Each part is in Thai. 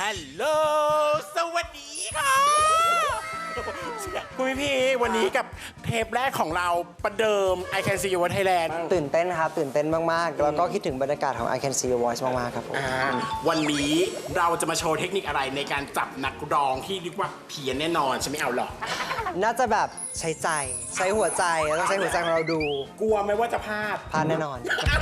ฮัลโหล สวัสดีค่ะคุณพี่พีวันนี้กับเทปแรกของเราประเดิม I Can See You in Thailand ตื่นเต้นครับ ตื่นเต้นมาก ๆ แล้วก็คิดถึงบรรยากาศของ I Can See Your Voice มาก ๆ ครับผมอ่าวันนี้เราจะมาโชว์เทคนิคอะไรในการจับนักร้องที่เรียกว่าเพี้ยนแน่นอนฉันไม่เอาหรอก น่าจะแบบใช้ใจ ใช้หัวใจแล้วต้องใช้หัวใจของเราดูกลัวไหมว่าจะพลาดพลาดแน่นอน อ้าว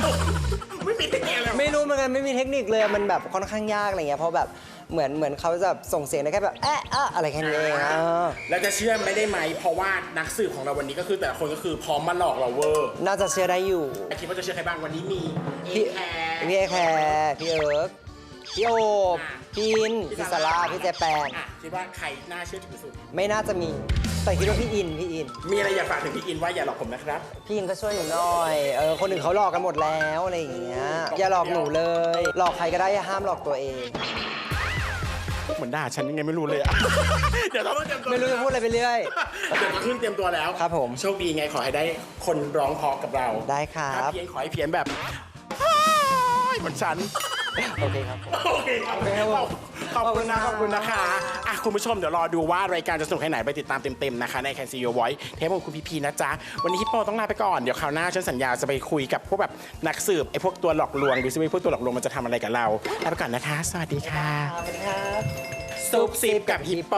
ไม่มีเทคนิคอะไรไม่รู้เหมือนกันไม่มีเทคนิคเลยมันแบบค่อนข้างยากอะไรเงี้ยเพราะแบบเหมือนเหมือนเขาจะส่งเสียงได้แค่แบบแอะอะอะไรแค่นี้เองเออเราจะเชื่อไม่ได้ไหม เพราะว่านักสืบของเราวันนี้ก็คือแต่ละคนก็คือพร้อมมาหลอกเราเวอร์น่าจะเชื่อได้อยู่คิดว่าจะเชื่อใครบ้างวันนี้มีเอพี่แคร์พี่เอแคร์พี่เอิร์ก พี่โอบอะพี่อินพี่ซาร่าพี่เจแปน อะคิดว่าใครน่าเชื่อถือสุด ไม่น่าจะมี แต่คิดว่าพี่อิน พี่อิน มีอะไรอยากฝากถึงพี่อินว่าอย่าหลอกผมนะครับ พี่อินก็ช่วยหนูหน่อย เออ คนอื่นเขาหลอกกันหมดแล้วอะไรอย่างเงี้ย อย่าหลอกหนูเลย หลอกใครก็ได้อย่าห้ามหลอกตัวเอง เหมือนด่าฉันยังไงไม่รู้เลยอะ เดี๋ยวต้องเตรียมตัวไม่รู้จะพูดอะไรไปเรื่อย เดี๋ยวก็ขึ้นเตรียมตัวแล้วครับผม โชคดีไงขอให้ได้คนร้องเพอกับเราได้ครับถ้าเพี้ยนขอให้เพี้ยนแบบ เหมือนฉัน โอเคครับ โอเคครับโอเคครับผมขอบคุณนะขขออบบคุคุณณนะนะคะอะคุณผู้ชมเดี๋ยวรอดูว่ารายการจะสนุกแค่ไหนไปติดตามเต็มๆนะคะใน Can See Your Voice เทปของคุณพีพีนะจ๊ะ วันนี้ฮิปโปต้องลาไปก่อน เดี๋ยวคราวหน้าฉันสัญญาจะไปคุยกับพวกแบบนักสืบไอ้พวกตัวหลอกลวงดูซิว่าพวกตัวหลอกลวงมันจะทำอะไรกับเราลาไปก่อนนะคะ สวัสดีค่ะ สวัสดีครับซุปซิปกับฮิปโป